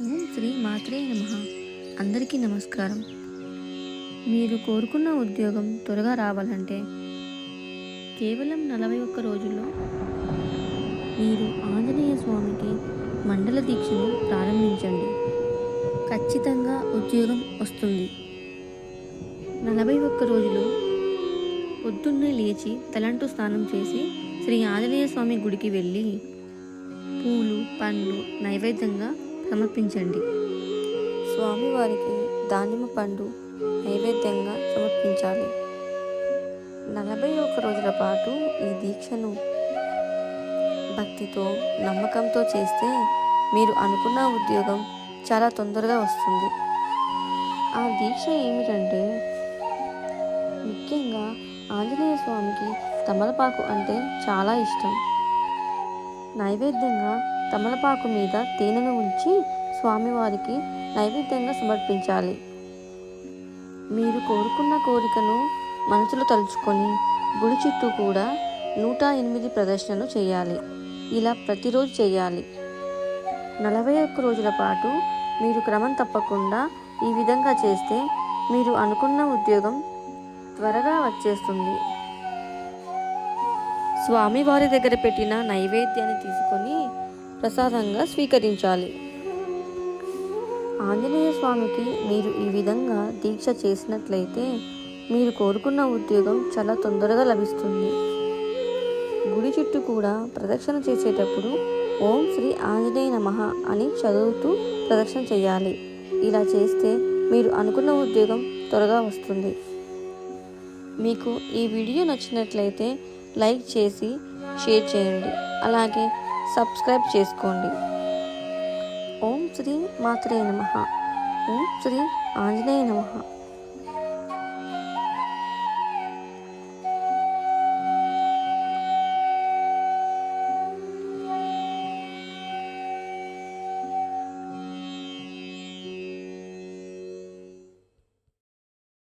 ఓం శ్రీ మాత్రే నమ. అందరికీ నమస్కారం. మీరు కోరుకున్న ఉద్యోగం త్వరగా రావాలంటే కేవలం నలభై ఒక్క రోజుల్లో మీరు ఆంజనేయ స్వామికి మండల దీక్షను ప్రారంభించండి. ఖచ్చితంగా ఉద్యోగం వస్తుంది. నలభై ఒక్క రోజులు పొద్దున్నే లేచి తలంటు స్నానం చేసి శ్రీ ఆంజనేయ స్వామి గుడికి వెళ్ళి పూలు పండ్లు నైవేద్యంగా సమర్పించండి. స్వామివారికి దానిమ్మ పండు నైవేద్యంగా సమర్పించాలి. నలభై ఒక్క రోజుల పాటు ఈ దీక్షను భక్తితో నమ్మకంతో చేస్తే మీరు అనుకున్న ఉద్యోగం చాలా తొందరగా వస్తుంది. ఆ దీక్ష ఏమిటంటే ముఖ్యంగా ఆంజనేయ స్వామికి తమలపాకు అంటే చాలా ఇష్టం. నైవేద్యంగా తమలపాకు మీద తేనెను ఉంచి స్వామివారికి నైవేద్యంగా సమర్పించాలి. మీరు కోరుకున్న కోరికను మనసులో తలుచుకొని గుడి చుట్టూ కూడా నూట ఎనిమిది ప్రదర్శనలు చేయాలి. ఇలా ప్రతిరోజు చేయాలి. నలభై ఒక్క రోజుల పాటు మీరు క్రమం తప్పకుండా ఈ విధంగా చేస్తే మీరు అనుకున్న ఉద్యోగం త్వరగా వచ్చేస్తుంది. స్వామివారి దగ్గర పెట్టిన నైవేద్యాన్ని తీసుకొని ప్రసాదంగా స్వీకరించాలి. ఆంజనేయ స్వామికి మీరు ఈ విధంగా దీక్ష చేసినట్లయితే మీరు కోరుకున్న ఉద్యోగం చాలా తొందరగా లభిస్తుంది. గుడి చుట్టూ కూడా ప్రదక్షిణ చేసేటప్పుడు ఓం శ్రీ ఆంజనేయ నమః అని చదువుతూ ప్రదక్షిణ చేయాలి. ఇలా చేస్తే మీరు అనుకున్న ఉద్యోగం త్వరగా వస్తుంది. మీకు ఈ వీడియో నచ్చినట్లయితే లైక్ చేసి షేర్ చేయండి. అలాగే సబ్స్క్రైబ్ చేసుకోండి. ఓం శ్రీ మాత్రే నమ. ఓం శ్రీ ఆంజనేయ నమ.